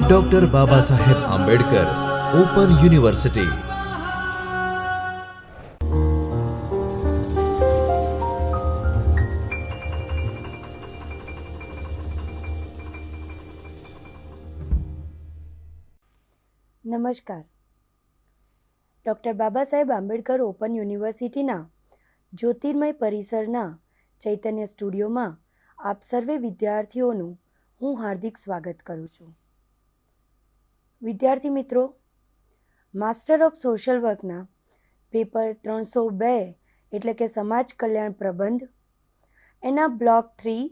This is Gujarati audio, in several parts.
Doctor Baba Saheb Ambedkar open university નમસ્કાર. ડૉક્ટર બાબા સાહેબ આંબેડકર ઓપન યુનિવર્સિટીના જ્યોતિર્મય પરિસરના ચૈતન્ય સ્ટુડિયોમાં આપ સર્વે વિદ્યાર્થીઓનું હું હાર્દિક સ્વાગત કરું છું. વિદ્યાર્થી મિત્રો માસ્ટર ઓફ સોશિયલ વર્કના પેપર ત્રણસો બે એટલે કે સમાજ કલ્યાણ પ્રબંધ, એના બ્લોક થ્રી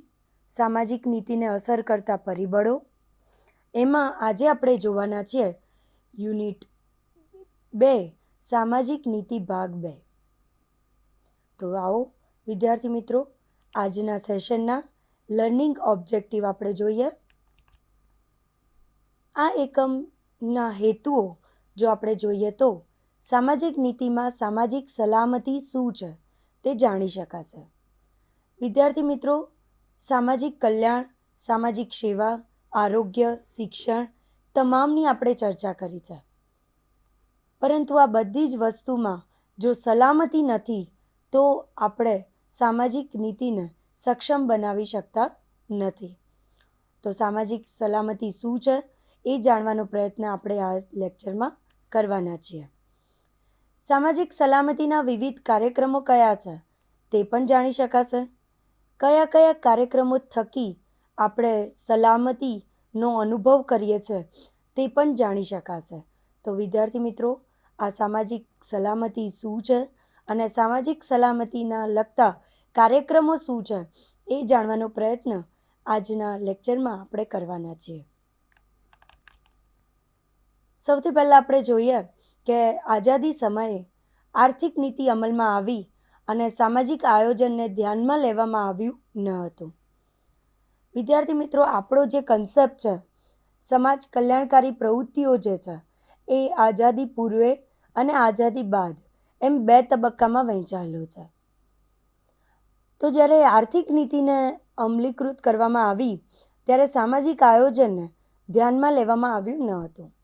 સામાજિક નીતિને અસર કરતા પરિબળો, એમાં આજે આપણે જોવાના છીએ યુનિટ બે, સામાજિક નીતિ ભાગ બે. તો આવો વિદ્યાર્થી મિત્રો, આજના સેશનના લર્નિંગ ઓબ્જેક્ટિવ આપણે જોઈએ. આ એકમના હેતુઓ જો આપણે જોઈએ તો સામાજિક નીતિમાં સામાજિક સલામતી શું છે તે જાણી શકાશે. વિદ્યાર્થી મિત્રો, સામાજિક કલ્યાણ, સામાજિક સેવા, આરોગ્ય, શિક્ષણ તમામની આપણે ચર્ચા કરી છે. પરંતુ આ બધી જ વસ્તુમાં જો સલામતી નથી તો આપણે સામાજિક નીતિને સક્ષમ બનાવી શકતા નથી. તો સામાજિક સલામતી શું છે? એ જાણવાનો પ્રયત્ન આપણે આ લેક્ચરમાં કરવાના છીએ. સામાજિક સલામતીના વિવિધ કાર્યક્રમો કયા છે? તે પણ જાણી શકાશે. કયા કયા કાર્યક્રમો થકી આપણે સલામતીનો અનુભવ કરીએ છીએ તે પણ જાણી શકાશે. તો વિદ્યાર્થી મિત્રો, આ સામાજિક સલામતી શું છે? અને સામાજિક સલામતીના લગતા કાર્યક્રમો શું છે એ જાણવાનો પ્રયત્ન આજના લેક્ચરમાં આપણે કરવાના છીએ. સૌથી પહેલાં આપણે જોઈએ કે આઝાદી સમયે આર્થિક નીતિ અમલમાં આવી અને સામાજિક આયોજનને ધ્યાનમાં લેવામાં આવ્યું ન હતું. વિદ્યાર્થી મિત્રો, આપણો જે કન્સેપ્ટ છે, સમાજ કલ્યાણકારી પ્રવૃત્તિઓ જે છે, એ આઝાદી પૂર્વે અને આઝાદી બાદ એમ બે તબક્કામાં વહેંચાયેલો છે. તો જ્યારે આર્થિક નીતિને અમલીકૃત કરવામાં આવી, ત્યારે સામાજિક આયોજનને ધ્યાનમાં લેવામાં આવ્યું ન હતું.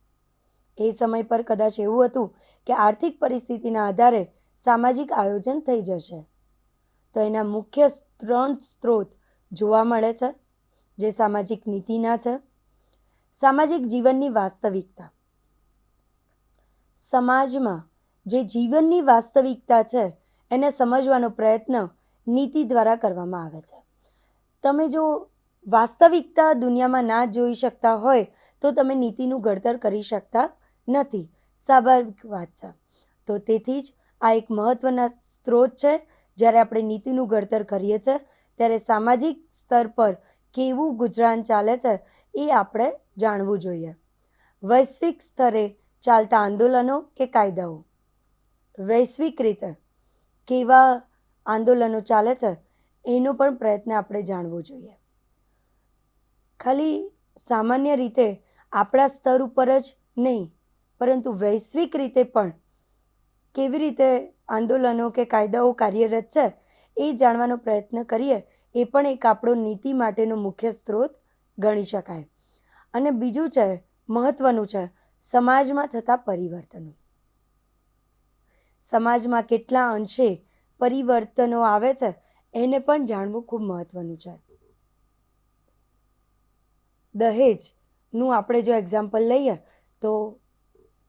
એ સમય પર કદાચ એવું હતું કે આર્થિક પરિસ્થિતિના આધારે સામાજિક આયોજન થઈ જશે. તો એના મુખ્ય ત્રણ સ્ત્રોત જોવા મળે છે, જે સામાજિક નીતિના છે. સામાજિક જીવનની વાસ્તવિકતા. સમાજમાં જે જીવનની વાસ્તવિકતા છે, એને સમજવાનો પ્રયત્ન નીતિ દ્વારા કરવામાં આવે છે. તમે જો વાસ્તવિકતા દુનિયામાં ના જોઈ શકતા હોય, તો તમે નીતિનું ઘડતર કરી શકતા નથી. સ્વાભાવિક વાત છે. તો તેથી જ આ એક મહત્ત્વના સ્ત્રોત છે. જ્યારે આપણે નીતિનું ઘડતર કરીએ છીએ, ત્યારે સામાજિક સ્તર પર કેવું ગુજરાન ચાલે છે, એ આપણે જાણવું જોઈએ. વૈશ્વિક સ્તરે ચાલતા આંદોલનો કે કાયદાઓ? વૈશ્વિક રીતે કેવા આંદોલનો ચાલે છે, એનો પણ પ્રયત્ન આપણે જાણવો જોઈએ. ખાલી સામાન્ય રીતે આપણા સ્તર ઉપર જ નહીં, પરંતુ વૈશ્વિક રીતે પણ કેવી રીતે આંદોલનો કે કાયદાઓ કાર્યરત છે, એ જાણવાનો પ્રયત્ન કરીએ, એ પણ એક આપણો નીતિ માટેનો મુખ્ય સ્ત્રોત ગણી શકાય. અને બીજું છે મહત્ત્વનું છે, સમાજમાં થતા પરિવર્તનો. સમાજમાં કેટલા અંશે પરિવર્તનો આવે છે, એને પણ જાણવું ખૂબ મહત્ત્વનું છે. દહેજનું આપણે જો એક્ઝામ્પલ લઈએ, તો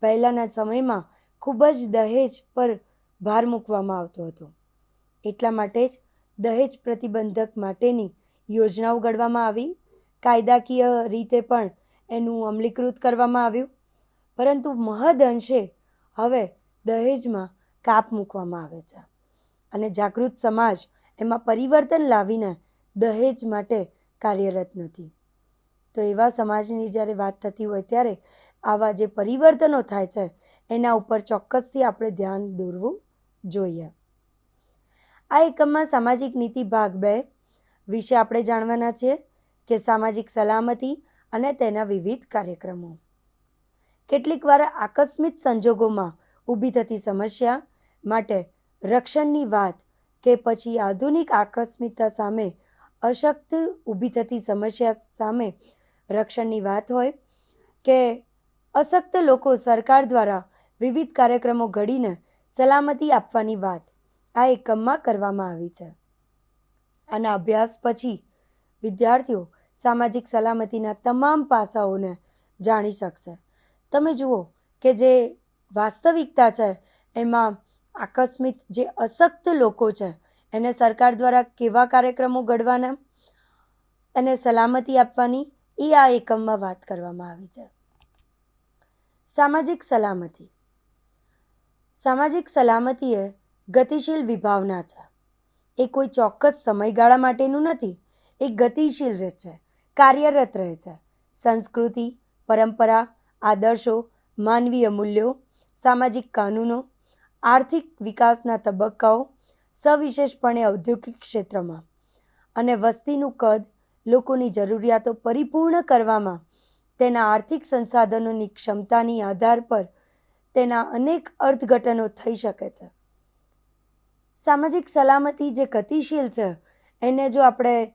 પહેલાંના સમયમાં ખૂબ જ દહેજ પર ભાર મૂકવામાં આવતો હતો. એટલા માટે જ દહેજ પ્રતિબંધક માટેની યોજનાઓ ઘડવામાં આવી, કાયદાકીય રીતે પણ એનું અમલીકૃત કરવામાં આવ્યું, પરંતુ મહદ અંશે હવે દહેજમાં કાપ મૂકવામાં આવે છે. અને જાગૃત સમાજ એમાં પરિવર્તન લાવીને દહેજ માટે કાર્યરત નથી. તો એવા સમાજની જ્યારે વાત થતી હોય ત્યારે આવા જે પરિવર્તનો થાય છે, એના ઉપર ચોક્કસથી આપણે ધ્યાન દોરવું જોઈએ. આ એકમમાં સામાજિક નીતિ ભાગ બે વિશે આપણે જાણવાના છીએ કે સામાજિક સલામતી અને તેના વિવિધ કાર્યક્રમો. કેટલીકવાર આકસ્મિક સંજોગોમાં ઊભી થતી સમસ્યા માટે રક્ષણની વાત કે પછી આધુનિક આકસ્મિકતા સામે અશક્ત ઊભી થતી સમસ્યા સામે રક્ષણની વાત હોય કે અશક્ત લોકો સરકાર દ્વારા વિવિધ કાર્યક્રમો ઘડીને સલામતી આપવાની વાત, આ એકમમાં કરવામાં આવી છે. આના અભ્યાસ પછી વિદ્યાર્થીઓ સામાજિક સલામતીના તમામ પાસાઓને જાણી શકશે. તમે જુઓ કે જે વાસ્તવિકતા છે, એમાં આકસ્મિક જે અશક્ત લોકો છે, એને સરકાર દ્વારા કેવા કાર્યક્રમો ઘડવાના? એને સલામતી આપવાની એ આ એકમમાં વાત કરવામાં આવી છે. સામાજિક સલામતી. સામાજિક સલામતી એ ગતિશીલ વિભાવના છે. એ કોઈ ચોક્કસ સમયગાળા માટેનું નથી, એ ગતિશીલ રહે છે, કાર્યરત રહે છે. સંસ્કૃતિ, પરંપરા, આદર્શો, માનવીય મૂલ્યો, સામાજિક કાનૂનો આર્થિક વિકાસના તબક્કાઓ, સવિશેષપણે ઔદ્યોગિક ક્ષેત્રમાં. અને વસ્તીનું કદ, લોકોની જરૂરિયાતો પરિપૂર્ણ કરવામાં, તેના આર્થિક સંસાધનોની ક્ષમતાની આધાર પર તેના અનેક અર્થઘટનો થઈ શકે છે. સામાજિક સલામતી જે ગતિશીલ છે, એને જો આપણે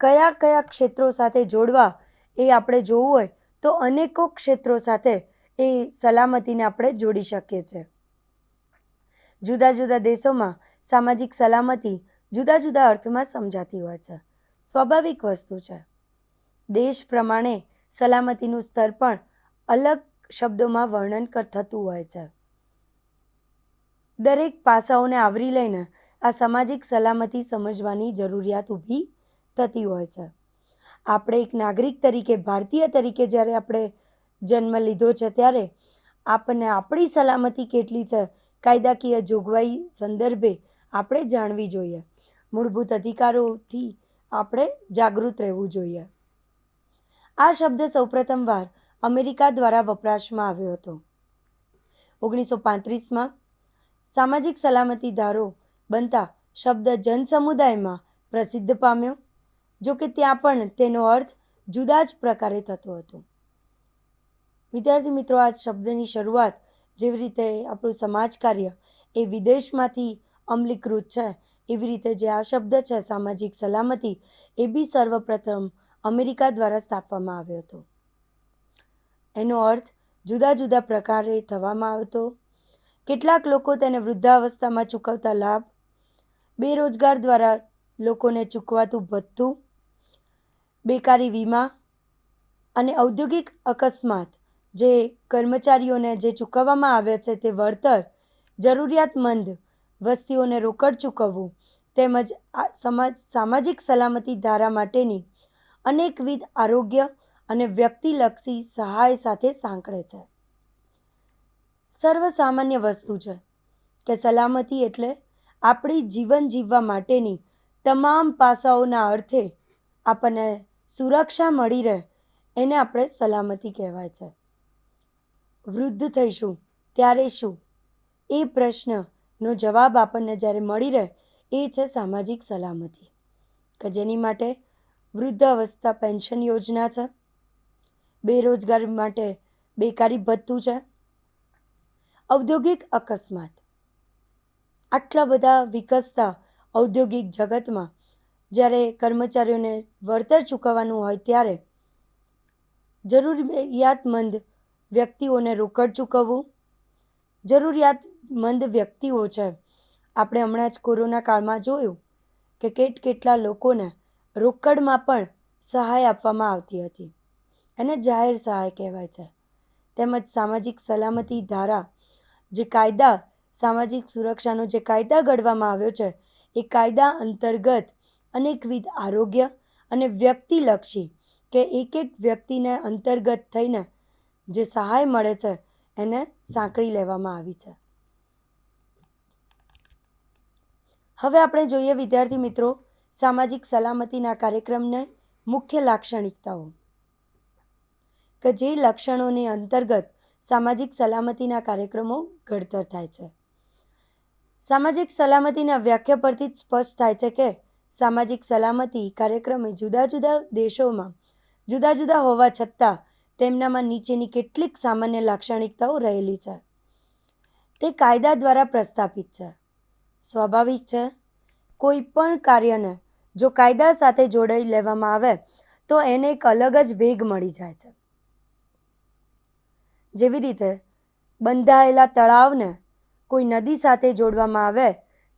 કયા કયા ક્ષેત્રો સાથે જોડવા એ આપણે જોવું હોય, તો અનેકો ક્ષેત્રો સાથે એ સલામતીને આપણે જોડી શકીએ છીએ. જુદા જુદા દેશોમાં સામાજિક સલામતી જુદા જુદા અર્થમાં સમજાતી હોય છે. સ્વાભાવિક વસ્તુ છે. દેશ પ્રમાણે સલામતીનું સ્તર પણ અલગ શબ્દોમાં વર્ણન થતું હોય છે. દરેક પાસાઓને આવરી લઈને આ સામાજિક સલામતી સમજવાની જરૂરિયાત ઊભી થતી હોય છે. આપણે એક નાગરિક તરીકે, ભારતીય તરીકે જ્યારે આપણે જન્મ લીધો છે ત્યારે આપણને આપણી સલામતી કેટલી છે કાયદાકીય જોગવાઈ સંદર્ભે આપણે જાણવી જોઈએ. મૂળભૂત અધિકારોથી આપણે જાગૃત રહેવું જોઈએ. આ શબ્દ સૌપ્રથમવાર અમેરિકા દ્વારા વપરાશમાં આવ્યો હતો. ઓગણીસો પાંત્રીસમાં સામાજિક સલામતી ધારો બનતા શબ્દ જનસમુદાયમાં પ્રસિદ્ધ પામ્યો, જો કે ત્યાં પણ તેનો અર્થ જુદા જ પ્રકારે થતો હતો. વિદ્યાર્થી મિત્રો, આ શબ્દની શરૂઆત જેવી રીતે આપણું સમાજ કાર્ય એ વિદેશમાંથી અમલીકૃત છે, એવી રીતે જે આ શબ્દ છે, સામાજિક સલામતી, એ બી સર્વપ્રથમ અમેરિકા દ્વારા સ્થાપવામાં આવ્યો હતો. એનો અર્થ, જુદા જુદા પ્રકારે થવામાં આવતો, કેટલાક લોકો તેને વૃદ્ધાવસ્થામાં ચૂકવતા લાભ, બેરોજગાર દ્વારા લોકોને ચૂકવાતું ભથ્થું, બેકારી વીમા અને ઔદ્યોગિક અકસ્માત જે કર્મચારીઓને જે ચૂકવવામાં આવે છે તે વળતર, જરૂરિયાતમંદ વસ્તીઓને રોકડ ચૂકવવું તેમજ આ સમાજ, સામાજિક સલામતી ધારા માટેની અનેકવિધ આરોગ્ય અને વ્યક્તિલક્ષી સહાય સાથે સાંકળે છે. સર્વસામાન્ય વસ્તુ છે કે સલામતી એટલે આપણી જીવન જીવવા માટેની તમામ પાસાઓના અર્થે આપણને સુરક્ષા મળી રહે એને આપણે સલામતી કહેવાય છે. વૃદ્ધ થઈશું, ત્યારે શું? એ પ્રશ્નનો જવાબ આપણને જ્યારે મળી રહે, એ છે સામાજિક સલામતી. કે જેની માટે વૃદ્ધાવસ્થા પેન્શન યોજના છે, બેરોજગાર માટે બેકારી ભથ્થું છે, ઔદ્યોગિક અકસ્માત. આટલા બધા વિકસતા ઔદ્યોગિક જગતમાં જ્યારે કર્મચારીઓને વળતર ચૂકવવાનું હોય ત્યારે જરૂરિયાતમંદ વ્યક્તિઓને રોકડ ચૂકવવું? જરૂરિયાતમંદ વ્યક્તિઓ છે. આપણે હમણાં જ કોરોના કાળમાં જોયું કે કેટ કેટલા લોકોને રોકડમાં પણ સહાય આપવામાં આવતી હતી. એને જાહેર સહાય કહેવાય છે. તેમજ સામાજિક સલામતી ધારા, જે કાયદા, સામાજિક સુરક્ષાનો જે કાયદા ઘડવામાં આવ્યો છે, એ કાયદા અંતર્ગત અનેકવિધ આરોગ્ય અને વ્યક્તિલક્ષી કે એક એક વ્યક્તિને અંતર્ગત થઈને જે સહાય મળે છે, એને સાંકળી લેવામાં આવી છે. હવે આપણે જોઈએ વિદ્યાર્થી મિત્રો, સામાજિક સલામતીના કાર્યક્રમને મુખ્ય લાક્ષણિકતાઓ. કે જે લક્ષણોની અંતર્ગત સામાજિક સલામતીના કાર્યક્રમો ઘડતર થાય છે. સામાજિક સલામતીના વ્યાખ્યા પરથી જ સ્પષ્ટ થાય છે કે સામાજિક સલામતી કાર્યક્રમે જુદા જુદા દેશોમાં જુદા જુદા હોવા છતાં તેમનામાં નીચેની કેટલીક સામાન્ય લાક્ષણિકતાઓ રહેલી છે. તે કાયદા દ્વારા પ્રસ્થાપિત છે. સ્વાભાવિક છે, કોઈ પણ કાર્યને જો કાયદા સાથે જોડાઈ લેવામાં આવે, તો એને એક અલગ જ વેગ મળી જાય છે. જેવી રીતે બંધાયેલા તળાવને કોઈ નદી સાથે જોડવામાં આવે,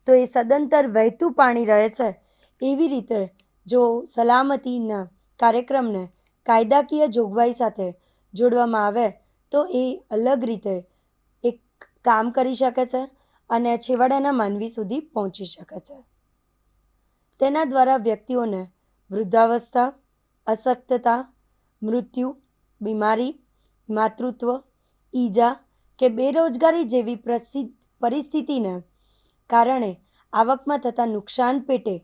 તો એ સદંતર વહેતું પાણી રહે છે. એવી રીતે જો સલામતીના કાર્યક્રમને કાયદાકીય જોગવાઈ સાથે જોડવામાં આવે તો એ અલગ રીતે એક કામ કરી શકે છે અને છેવાડાના માનવી સુધી પહોંચી શકે છે. તેના દ્વારા વ્યક્તિઓને વૃદ્ધાવસ્થા, અશક્તતા, મૃત્યુ, બીમારી, માતૃત્વ, ઈજા કે બેરોજગારી જેવી પ્રસિદ્ધ પરિસ્થિતિને કારણે આવકમાં થતા નુકસાન પેટે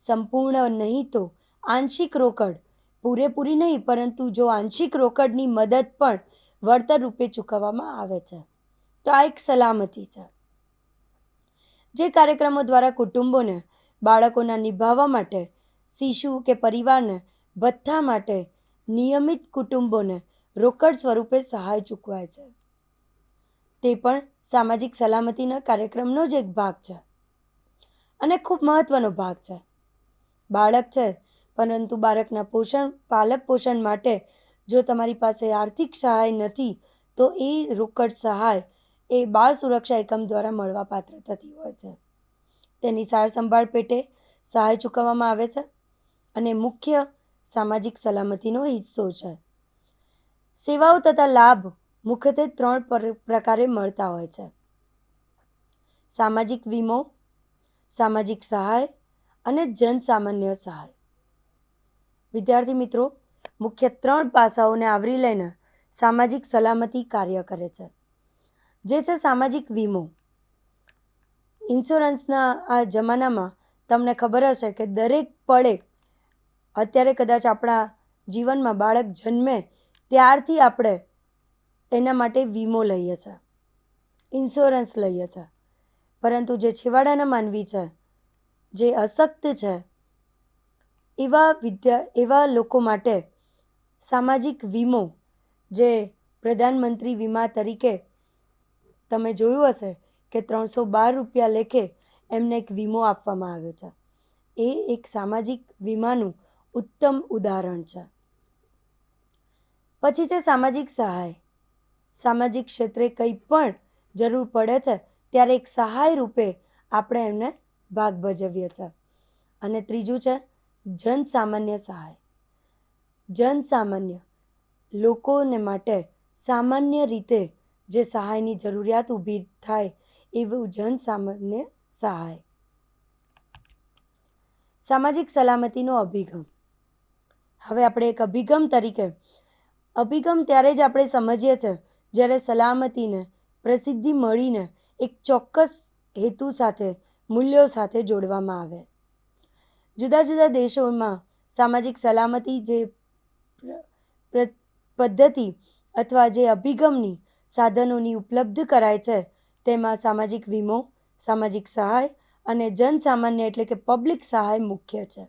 સંપૂર્ણ નહીં તો આંશિક રોકડ પૂરેપૂરી નહીં, પરંતુ જો આંશિક રોકડની મદદ પણ વળતર રૂપે ચૂકવવામાં આવે છે, તો આ એક સલામતી છે. જે કાર્યક્રમો દ્વારા કુટુંબોને બાળકોના નિભાવવા માટે, શિશુ કે પરિવારને ભથ્થા માટે નિયમિત કુટુંબોને રોકડ સ્વરૂપે સહાય ચૂકવાય છે. તે પણ સામાજિક સલામતીના કાર્યક્રમનો જ એક ભાગ છે અને ખૂબ મહત્ત્વનો ભાગ છે. બાળક છે પરંતુ બાળકના પોષણ પાલક પોષણ માટે જો તમારી પાસે આર્થિક સહાય નથી, તો એ રોકડ સહાય એ બાળ સુરક્ષા એકમ દ્વારા મળવાપાત્ર થતી હોય છે. તેની સાર સંભાળ પેટે સહાય ચૂકવવામાં આવે છે અને મુખ્ય સામાજિક સલામતીનો હિસ્સો છે. સેવાઓ તથા લાભ મુખ્યત્વે ત્રણ પ્રકારે મળતા હોય છે. સામાજિક વીમો, સામાજિક સહાય અને જનસામાન્ય સહાય. વિદ્યાર્થી મિત્રો, મુખ્ય ત્રણ પાસાઓને આવરી લઈને સામાજિક સલામતી કાર્ય કરે છે. જે છે સામાજિક વીમો. ઇન્સ્યોરન્સના આ જમાનામાં તમને ખબર હશે કે દરેક પળે અત્યારે કદાચ આપણા જીવનમાં બાળક જન્મે ત્યારથી આપણે એના માટે વીમો લઈએ છીએ ઇન્સ્યોરન્સ લઈએ છીએ પરંતુ જે છેવાડાના માનવી છે, જે અશક્ત છે એવા વિદ્યા, એવા લોકો માટે સામાજિક વીમો જે પ્રધાનમંત્રી વીમા તરીકે તમે જોયું હશે કે ત્રણસો બાર રૂપિયા લેખે એમને એક વીમો આપવામાં આવ્યો છે. એ એક સામાજિક વીમાનું ઉત્તમ ઉદાહરણ છે. પછી છે સામાજિક સહાય. સામાજિક ક્ષેત્રે કંઈ પણ જરૂર પડે છે, ત્યારે એક સહાય રૂપે આપણે એમને ભાગ ભજવીએ છીએ અને ત્રીજું છે જનસામાન્ય સહાય. જનસામાન્ય લોકોને માટે સામાન્ય રીતે જે સહાયની જરૂરિયાત ઊભી થાય એવું જનસામાન્ય સહાય. સામાજિક સલામતીનો અભિગમ. હવે આપણે એક અભિગમ તરીકે, અભિગમ ત્યારે જ આપણે સમજીએ છીએ જ્યારે સલામતીને, પ્રસિદ્ધિ મળીને એક ચોક્કસ હેતુ સાથે, મૂલ્યો સાથે જોડવામાં આવે. જુદા જુદા દેશોમાં સામાજિક સલામતી જે પદ્ધતિ અથવા જે અભિગમની સાધનોની ઉપલબ્ધ કરાય છે, તેમાં સામાજિક વીમો, સામાજિક સહાય અને જનસામાન્ય એટલે કે પબ્લિક સહાય મુખ્ય છે.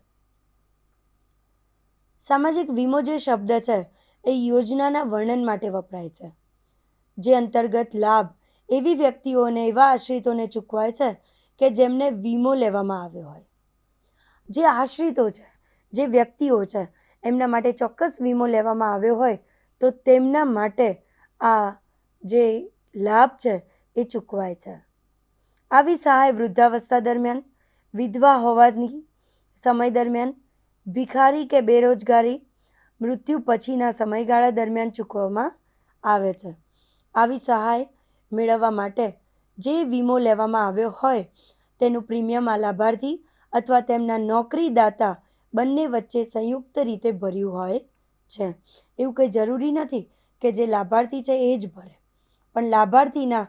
સામાજિક વીમો જે શબ્દ છે, એ યોજનાના વર્ણન માટે વપરાય છે. જે અંતર્ગત લાભ એવી વ્યક્તિઓને એવા આશ્રિતોને ચૂકવાય છે કે જેમને વીમો લેવામાં આવ્યો હોય. જે આશ્રિતો છે, જે વ્યક્તિઓ છે, એમના માટે ચોક્કસ વીમો લેવામાં આવ્યો હોય, તો તેમના માટે આ જે લાભ છે એ ચૂકવાય છે. આવી સહાય વૃદ્ધાવસ્થા દરમિયાન, વિધવા હોવાની સમય દરમિયાન, ભિખારી કે બેરોજગારી, મૃત્યુ પછીના સમયગાળા દરમિયાન ચૂકવવામાં આવે છે. આવી સહાય મેળવવા માટે જે વીમો લેવામાં આવ્યો હોય, તેનું પ્રીમિયમ આ લાભાર્થી અથવા તેમના નોકરીદાતા બંને વચ્ચે સંયુક્ત રીતે ભર્યું હોય છે. એવું કંઈ જરૂરી નથી કે જે લાભાર્થી છે એ જ ભરે. પણ લાભાર્થીના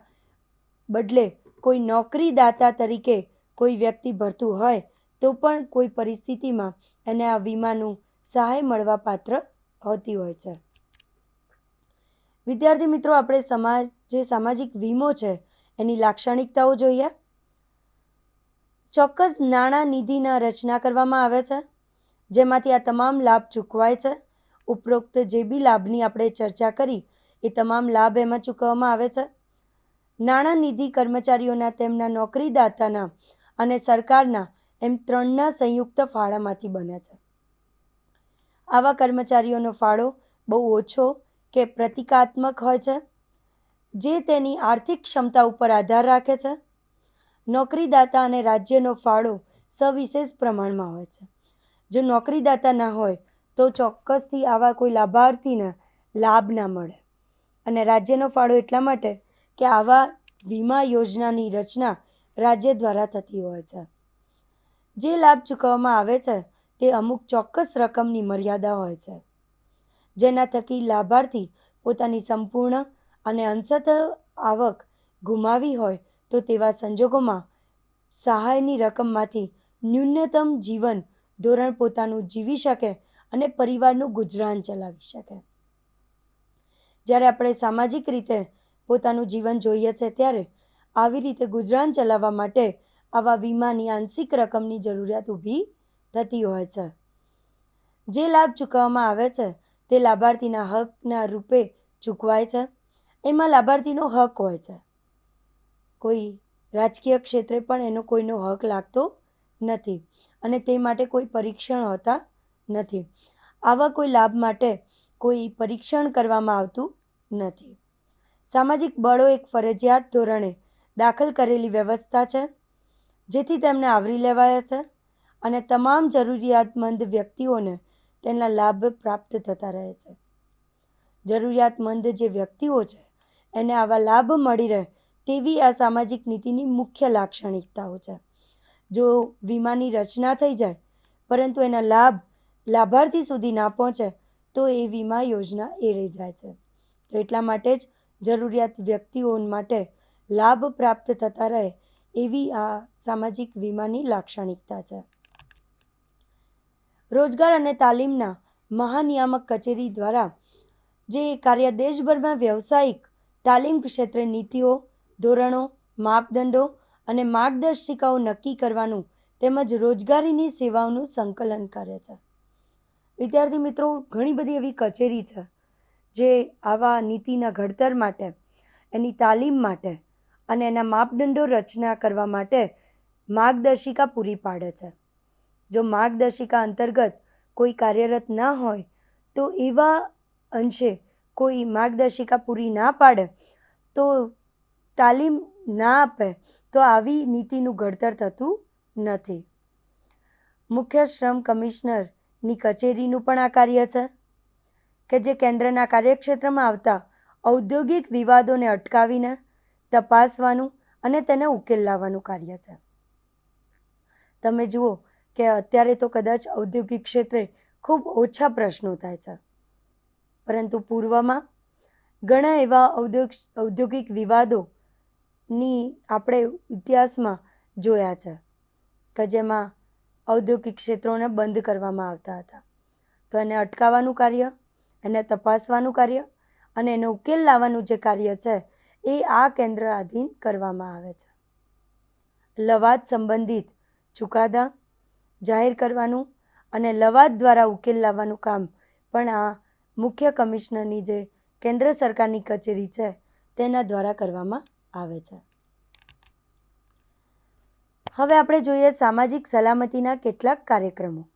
બદલે કોઈ નોકરીદાતા તરીકે કોઈ વ્યક્તિ ભરતું હોય તો પણ કોઈ પરિસ્થિતિમાં એને આ વીમાનું સહાય મળવા પાત્ર હોતી હોય છે. વિદ્યાર્થી મિત્રો, આપણે સમાજ, જે સામાજિક વીમો છે, એની લાક્ષણિકતાઓ જોઈએ. ચોક્કસ નાણાં નિધિના રચના કરવામાં આવે છે, જેમાંથી આ તમામ લાભ ચૂકવાય છે. ઉપરોક્ત જે બી લાભની આપણે ચર્ચા કરી, એ તમામ લાભ એમાં ચૂકવવામાં આવે છે. નાણાં નિધિ કર્મચારીઓના, તેમના નોકરીદાતાના અને સરકારના એમ ત્રણના સંયુક્ત ફાળામાંથી બને છે. આવા કર્મચારીઓનો ફાળો બહુ ઓછો કે પ્રતિકાત્મક હોય છે, જે તેની આર્થિક ક્ષમતા ઉપર આધાર રાખે છે. નોકરીદાતા અને રાજ્યનો ફાળો સવિશેષ પ્રમાણમાં હોય છે. જો નોકરીદાતા ના હોય, તો ચોક્કસથી આવા કોઈ લાભાર્થીને લાભ ના મળે. અને રાજ્યનો ફાળો એટલા માટે કે આવા વીમા યોજનાની રચના રાજ્ય દ્વારા થતી હોય છે. જે લાભ ચૂકવવામાં આવે છે, તે અમુક ચોક્કસ રકમની મર્યાદા હોય છે. જેના થકી લાભાર્થી પોતાની સંપૂર્ણ અને અંશત આવક ગુમાવી હોય તો તેવા સંજોગોમાં સહાયની રકમમાંથી ન્યૂનતમ જીવન ધોરણ પોતાનું જીવી શકે અને પરિવારનું ગુજરાન ચલાવી શકે. જ્યારે આપણે સામાજિક રીતે પોતાનું જીવન જોઈએ છે ત્યારે આવી રીતે ગુજરાન ચલાવવા માટે આવા વીમાની આંશિક રકમની જરૂરિયાત ઊભી થતી હોય છે. જે લાભ ચૂકવવામાં આવે છે તે લાભાર્થીના હકના રૂપે ચૂકવાય છે. એમાં લાભાર્થીનો હક હોય છે. કોઈ રાજકીય ક્ષેત્રે પણ એનો કોઈનો હક લાગતો નથી અને તે માટે કોઈ પરીક્ષણ હોતા નથી. આવા કોઈ લાભ માટે કોઈ પરીક્ષણ કરવામાં આવતું નથી. સામાજિક બળો એક ફરજિયાત ધોરણે દાખલ કરેલી વ્યવસ્થા છે, જેથી તેમને આવરી લેવાયા છે અને તમામ જરૂરિયાતમંદ વ્યક્તિઓને તેના લાભ પ્રાપ્ત થતા રહે છે. જરૂરિયાતમંદ જે વ્યક્તિઓ છે, એને આવા લાભ મળી રહે તેવી આ સામાજિક નીતિની મુખ્ય લાક્ષણિકતાઓ છે. જો વીમાની રચના થઈ જાય, પરંતુ એના લાભ લાભાર્થી સુધી ના પહોંચે, તો એ વીમા યોજના એળે જાય છે. તો એટલા માટે જ જરૂરિયાત વ્યક્તિઓ માટે લાભ પ્રાપ્ત થતા રહે એવી આ સામાજિક વીમાની લાક્ષણિકતા છે. રોજગાર અને તાલીમના મહાનિયામક કચેરી દ્વારા જે કાર્ય દેશભરમાં વ્યવસાયિક તાલીમ ક્ષેત્રે નીતિઓ ધોરણો, માપદંડો અને માર્ગદર્શિકાઓ નક્કી કરવાનું તેમજ રોજગારીની સેવાઓનું સંકલન કરે છે. વિદ્યાર્થી મિત્રો, ઘણી બધી એવી કચેરી છે જે આવા નીતિના ઘડતર માટે, એની તાલીમ માટે અને એના માપદંડો રચના કરવા માટે માર્ગદર્શિકા પૂરી પાડે છે. જો માર્ગદર્શિકા અંતર્ગત કોઈ કાર્યરત ના હોય, તો એવા અંશે કોઈ માર્ગદર્શિકા પૂરી ના પાડે, તો તાલીમ ના આપે તો આવી નીતિનું ઘડતર થતું નથી. મુખ્ય શ્રમ કમિશનરની કચેરીનું પણ આ કાર્ય છે કે જે કેન્દ્રના કાર્યક્ષેત્રમાં આવતા ઔદ્યોગિક વિવાદોને અટકાવીને તપાસવાનું અને તેને ઉકેલ લાવવાનું કાર્ય છે. તમે જુઓ કે અત્યારે તો કદાચ ઔદ્યોગિક ક્ષેત્રે ખૂબ ઓછા પ્રશ્નો થાય છે. પરંતુ પૂર્વમાં ઘણા એવા ઔદ્યોગિક ઔદ્યોગિક વિવાદોની આપણે ઇતિહાસમાં જોયા છે કે જેમાં ઔદ્યોગિક ક્ષેત્રોને બંધ કરવામાં આવતા હતા. તો એને અટકાવવાનું કાર્ય, એને તપાસવાનું કાર્ય અને એનો ઉકેલ લાવવાનું જે કાર્ય છે એ આ કેન્દ્ર આધીન કરવામાં આવે છે. લવાદ સંબંધિત ચુકાદા જાહેર કરવાનું અને લવાદ દ્વારા ઉકેલ લાવવાનું કામ પણ આ મુખ્ય કમિશનરની જે કેન્દ્ર સરકારની કચેરી છે તેના દ્વારા કરવામાં આવે છે. હવે આપણે જોઈએ સામાજિક સલામતીના કેટલાક કાર્યક્રમો.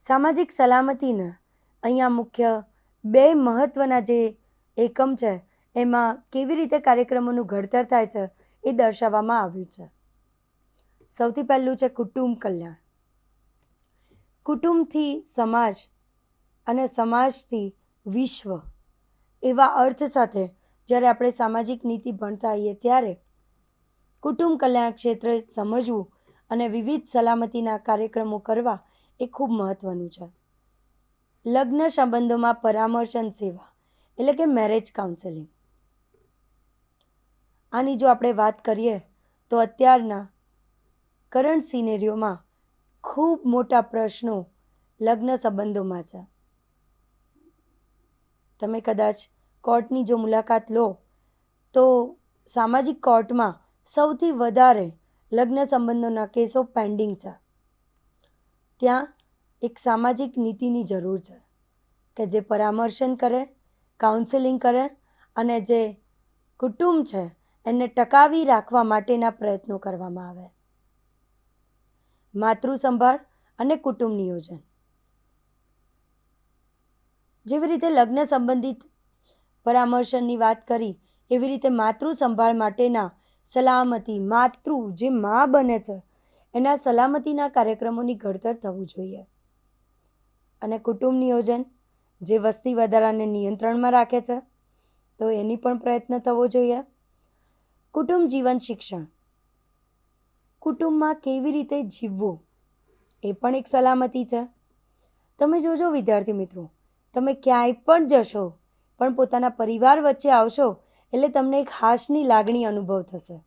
સામાજિક સલામતીના અહીંયા મુખ્ય બે મહત્ત્વના જે એકમ છે, એમાં કેવી રીતે કાર્યક્રમોનું ઘડતર થાય છે, એ દર્શાવવામાં આવ્યું છે. સૌથી પહેલું છે કુટુંબ કલ્યાણ. કુટુંબથી સમાજ અને સમાજથી વિશ્વ એવા અર્થ સાથે જ્યારે આપણે સામાજિક નીતિ ભણતા હોઈએ ત્યારે કુટુંબ કલ્યાણ ક્ષેત્રે સમજવું અને વિવિધ સલામતીના કાર્યક્રમો કરવા એ ખૂબ મહત્ત્વનું છે. લગ્ન સંબંધોમાં પરામર્શન સેવા, એટલે કે મેરેજ કાઉન્સેલિંગ આની જો આપણે વાત કરીએ, તો અત્યારના કરંટ સિનેરીઓમાં ખૂબ મોટા પ્રશ્નો લગ્ન સંબંધોમાં છે. તમે કદાચ કોર્ટની જો મુલાકાત લો, તો સામાજિક કોર્ટમાં સૌથી વધારે લગ્ન સંબંધોના કેસો પેન્ડિંગ છે. ત્યાં એક સામાજિક નીતિની જરૂર છે કે જે પરામર્શન કરે કાઉન્સેલિંગ કરે અને જે કુટુંબ છે એને ટકાવી રાખવા માટેના પ્રયત્નો કરવામાં આવે. માતૃ સંભાળ અને કુટુંબ નિયોજન. જેવી રીતે લગ્ન સંબંધિત પરામર્શનની વાત કરી, એવી રીતે માતૃ સંભાળ માટેના સલામતી, માતૃ જે મા બને છે, એના સલામતીના કાર્યક્રમોની ઘડતર થવું જોઈએ. અને કુટુંબ નિયોજન જે વસ્તી વધારાને નિયંત્રણમાં રાખે છે, તો એની પણ પ્રયત્ન થવો જોઈએ. કુટુંબ જીવન શિક્ષણ. કુટુંબમાં કેવી રીતે જીવવું, એ પણ એક સલામતી છે. તમે જોજો વિદ્યાર્થી મિત્રો, તમે ક્યાંય પણ જશો પણ પોતાના પરિવાર વચ્ચે આવશો એટલે તમને એક હાશની લાગણી અનુભવ થશે.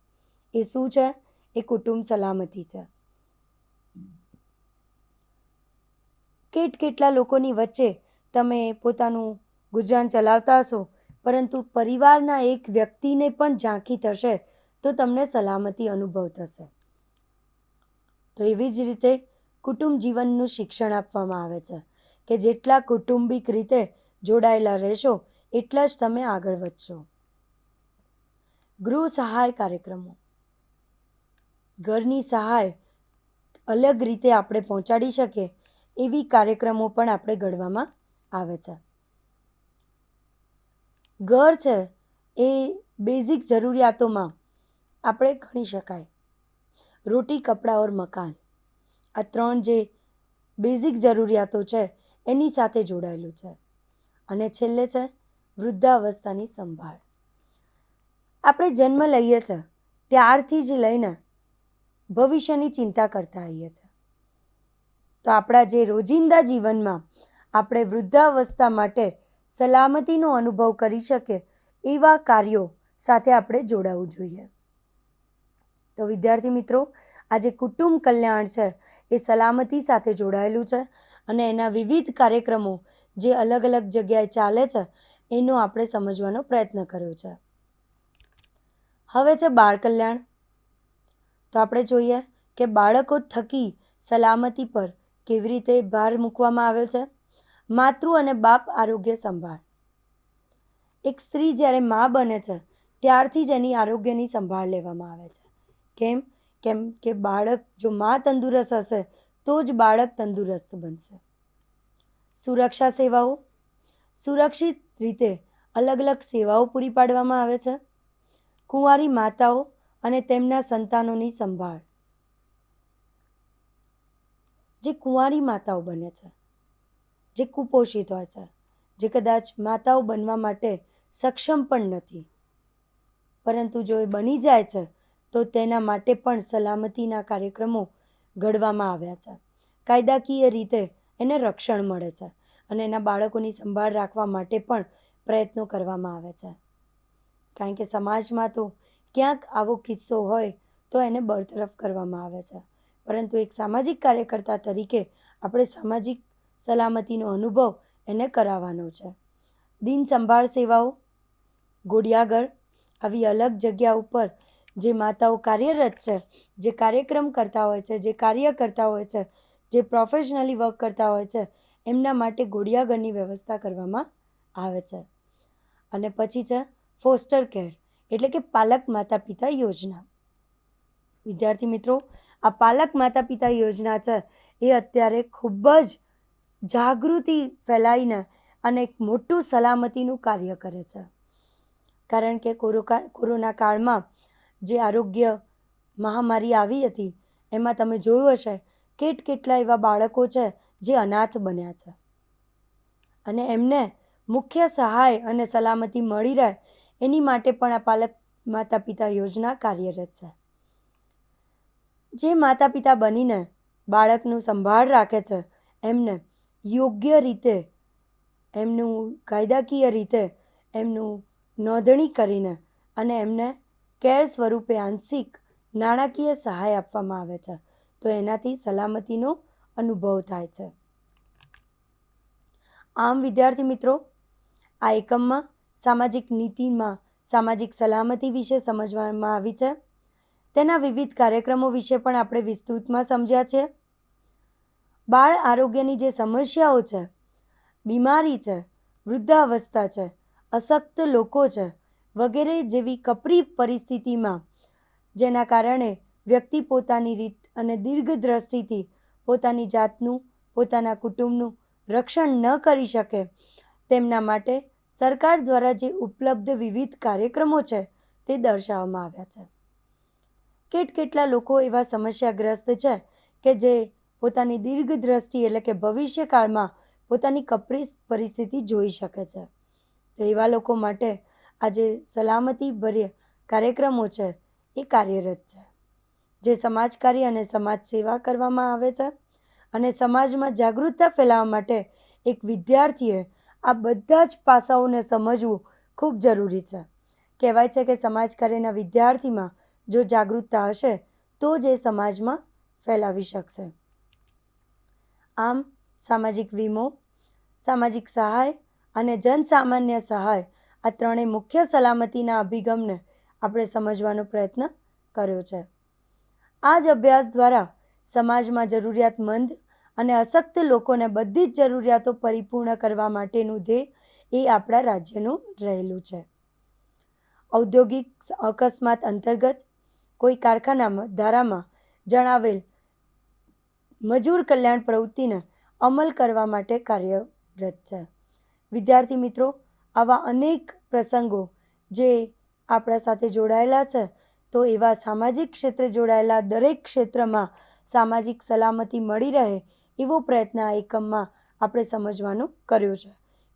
એ શું છે? એ કુટુંબ સલામતી છે. કેટ કેટલા લોકોની વચ્ચે તમે પોતાનું ગુજરાન ચલાવતા હશો, પરંતુ પરિવારના એક વ્યક્તિને પણ ઝાંખી થશે તો તમને સલામતી અનુભવ થશે. તો એવી જ રીતે કુટુંબ જીવનનું શિક્ષણ આપવામાં આવે છે કે જેટલા કુટુંબિક રીતે જોડાયેલા રહેશો એટલા જ તમે આગળ વધશો. ગૃહ સહાય કાર્યક્રમો. ઘરની સહાય અલગ રીતે આપણે પહોંચાડી શકીએ એવી કાર્યક્રમો પણ આપણે ઘડવામાં આવે છે. ઘર છે એ બેઝિક જરૂરિયાતોમાં આપણે ગણી શકાય. રોટી, કપડાં ઓર મકાન. આ ત્રણ જે બેઝિક જરૂરિયાતો છે એની સાથે જોડાયેલું છે. અને છેલ્લે છે વૃદ્ધાવસ્થાની સંભાળ. આપણે જન્મ લઈએ છીએ ત્યારથી જ લઈને ભવિષ્યની ચિંતા કરતા હોઈએ છીએ તો આપણા જે રોજિંદા જીવનમાં આપણે વૃદ્ધાવસ્થા માટે સલામતીનો અનુભવ કરી શકે એવા કાર્યો સાથે આપણે જોડાવું જોઈએ. તો વિદ્યાર્થી મિત્રો, આ જે કુટુંબ કલ્યાણ છે, એ સલામતી સાથે જોડાયેલું છે અને એના વિવિધ કાર્યક્રમો જે અલગ અલગ જગ્યાએ ચાલે છે એનો આપણે સમજવાનો પ્રયત્ન કર્યો છે. હવે છે બાળ કલ્યાણ. તો આપણે જોઈએ કે બાળકો થકી સલામતી પર કેવી રીતે ભાર મૂકવામાં આવ્યો છે? માતૃ અને બાપ આરોગ્ય સંભાળ. એક સ્ત્રી જ્યારે મા બને છે, ત્યારથી જ એની આરોગ્યની સંભાળ લેવામાં આવે છે. કેમ? કેમ કે બાળક જો મા તંદુરસ્ત હશે, તો જ બાળક તંદુરસ્ત બનશે. સુરક્ષા સેવાઓ. સુરક્ષિત રીતે અલગ અલગ સેવાઓ પૂરી પાડવામાં આવે છે? કુંવારી માતાઓ અને તેમના સંતાનોની સંભાળ. જે કુંવારી માતાઓ બને છે, જે કુપોષિત હોય છે, જે કદાચ માતાઓ બનવા માટે સક્ષમ પણ નથી. પરંતુ જો એ બની જાય છે, તો તેના માટે પણ સલામતીના કાર્યક્રમો ઘડવામાં આવ્યા છે. કાયદાકીય રીતે એને રક્ષણ મળે છે. અને એના બાળકોની સંભાળ રાખવા માટે પણ પ્રયત્નો કરવામાં આવે છે. કારણ કે સમાજમાં તો ક્યાંક આવો કિસ્સો હોય તો એને બરતરફ કરવામાં આવે છે. પરંતુ એક સામાજિક કાર્યકર્તા તરીકે આપણે સામાજિક સલામતીનો અનુભવ એને કરાવવાનો છે. દિન સંભાળ સેવાઓ ગોડિયાગર આવી અલગ જગ્યા ઉપર જે માતાઓ કાર્યરત છે, જે કાર્યક્રમ કરતા હોય છે, જે કાર્ય કરતા હોય છે, જે પ્રોફેશનલી વર્ક કરતા હોય છે એમના માટે ગોડિયાગરની વ્યવસ્થા કરવામાં આવે છે. અને પછી છે ફોસ્ટર કેર એટલે કે પાલક માતા પિતા યોજના. વિદ્યાર્થી મિત્રો, આ પાલક માતા પિતા યોજના છે, એ અત્યારે ખૂબ જ જાગૃતિ ફેલાઈને અને એક મોટું સલામતીનું કાર્ય કરે છે. કારણ કે કોરોના કાળમાં જે આરોગ્ય મહામારી આવી હતી, એમાં તમે જોયું હશે, કેટ કેટલા એવા બાળકો છે જે અનાથ બન્યા છે. અને એમને મુખ્ય સહાય અને સલામતી મળી રહે એની માટે પણ આ પાલક માતા પિતા યોજના કાર્યરત છે. જે માતા પિતા બનીને બાળકનું સંભાળ રાખે છે, એમને યોગ્ય રીતે, એમનું કાયદાકીય રીતે એમનું નોંધણી કરીને અને એમને કેર સ્વરૂપે આંશિક નાણાકીય સહાય આપવામાં આવે છે. તો એનાથી સલામતીનો અનુભવ થાય છે. આમ, વિદ્યાર્થી મિત્રો, આ એકમમાં સામાજિક નીતિમાં સામાજિક સલામતી વિશે સમજવામાં આવી છે. તેના વિવિધ કાર્યક્રમો વિશે પણ આપણે વિસ્તૃતમાં સમજ્યા છે. બાળ આરોગ્યની જે સમસ્યાઓ છે, બીમારી છે, વૃદ્ધાવસ્થા છે, અશક્ત લોકો છે, વગેરે જેવી કપરી પરિસ્થિતિમાં જેના કારણે વ્યક્તિ પોતાની રીત અને દીર્ઘ દ્રષ્ટિથી પોતાની જાતનું, પોતાના કુટુંબનું રક્ષણ ન કરી શકે. તેમના માટે સરકાર દ્વારા જે ઉપલબ્ધ વિવિધ કાર્યક્રમો છે તે દર્શાવવામાં આવ્યા છે. કેટ કેટલા લોકો એવા સમસ્યાગ્રસ્ત છે કે જે પોતાની દીર્ઘ દ્રષ્ટિ એટલે કે ભવિષ્યકાળમાં પોતાની કપરી પરિસ્થિતિ જોઈ શકે છે. તો એવા લોકો માટે આજે સલામતી ભર્ય કાર્યક્રમો છે એ કાર્યરત છે. જે સમાજકાર્ય અને સમાજ સેવા કરવામાં આવે છે અને સમાજમાં જાગૃતતા ફેલાવવા માટે એક વિદ્યાર્થીએ આ બધા જ પાસાઓને સમજવું ખૂબ જરૂરી છે. કહેવાય છે કે સમાજ કાર્યના વિદ્યાર્થીમાં જો જાગૃતતા હશે, તો જ એ સમાજમાં ફેલાવી શકશે. આમ, સામાજિક વીમો, સામાજિક સહાય અને જનસામાન્ય સહાય આ ત્રણેય મુખ્ય સલામતીના અભિગમને આપણે સમજવાનો પ્રયત્ન કર્યો છે. આ જ અભ્યાસ દ્વારા સમાજમાં જરૂરિયાતમંદ અને અશક્ત લોકોને બધી જ જરૂરિયાતો પરિપૂર્ણ કરવા માટેનું ધ્યેય એ આપણા રાજ્યનું રહેલું છે. ઔદ્યોગિક અકસ્માત અંતર્ગત કોઈ કારખાનામાં, ધારામાં જણાવેલ મજૂર કલ્યાણ પ્રવૃત્તિને અમલ કરવા માટે કાર્યરત છે. વિદ્યાર્થી મિત્રો, આવા અનેક પ્રસંગો જે આપણા સાથે જોડાયેલા છે તો એવા સામાજિક ક્ષેત્રે જોડાયેલા દરેક ક્ષેત્રમાં સામાજિક સલામતી મળી રહે એવો પ્રયત્ન આ એકમમાં આપણે સમજવાનું કર્યો છે.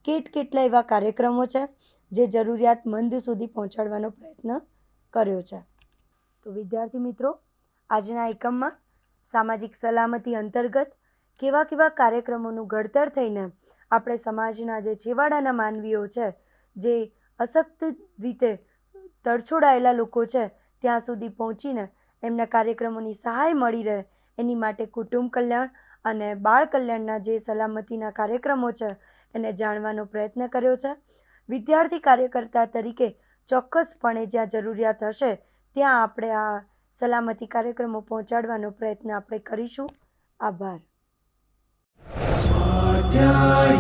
કેટ કેટલા એવા કાર્યક્રમો છે જે જરૂરિયાતમંદ સુધી પહોંચાડવાનો પ્રયત્ન કર્યો છે. તો વિદ્યાર્થી મિત્રો, આજના એકમમાં સામાજિક સલામતી અંતર્ગત કેવા કેવા કાર્યક્રમોનું ઘડતર થઈને આપણે સમાજના જે છેવાડાના માનવીઓ છે, જે અશક્ત રીતે તરછોડાયેલા લોકો છે ત્યાં સુધી પહોંચીને એમના કાર્યક્રમોની સહાય મળી રહે, એની માટે કુટુંબ કલ્યાણ અને બાળ કલ્યાણના જે સલામતીના કાર્યક્રમો છે, એને જાણવાનો પ્રયત્ન કર્યો છે. વિદ્યાર્થી કાર્યકર્તા તરીકે ચોક્કસપણે જ્યાં જરૂરિયાત હશે, ત્યાં આપણે આ સલામતી કાર્યક્રમો પહોંચાડવાનો પ્રયત્ન આપણે કરીશું. આભાર. સ્વાધ્યાય